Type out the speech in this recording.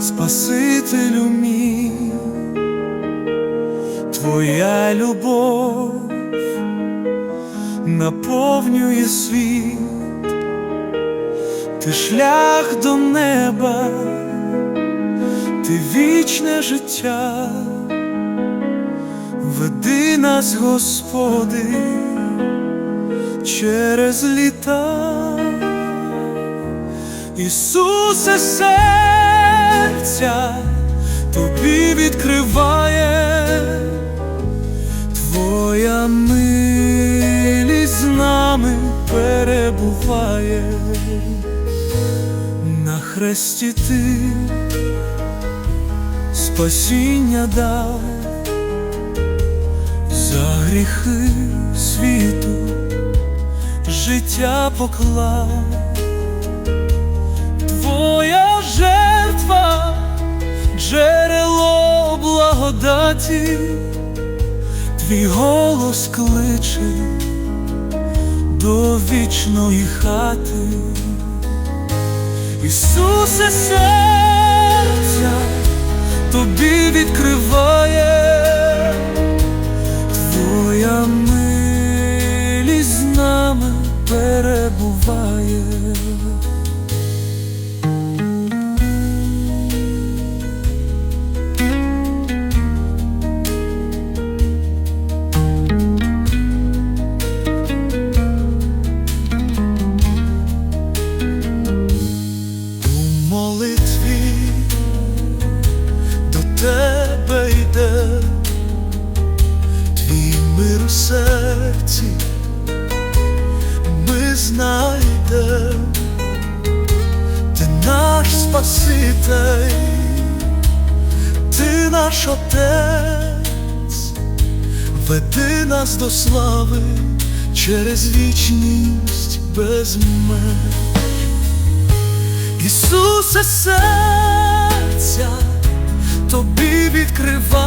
Спасителю мій, Твоя любов наповнює світ, ти шлях до неба, ти вічне життя, веди нас, Господи, через літа. Ісусе, серця тобі відкриває, Твоя милість з нами перебуває, на хресті ти спасіння дав за гріхи світу, життя поклав. Твоя благодаті, твій голос кличе до вічної хати, Ісусе, серця тобі відкриває, Твоя милість з нами перебуває. Молитві до тебе йде. Твій мир у серці, ми знайдем, ти наш Спаситель, ти наш Отець, веди нас до слави через вічність без меж. Ісусе, серця тобі відкриває,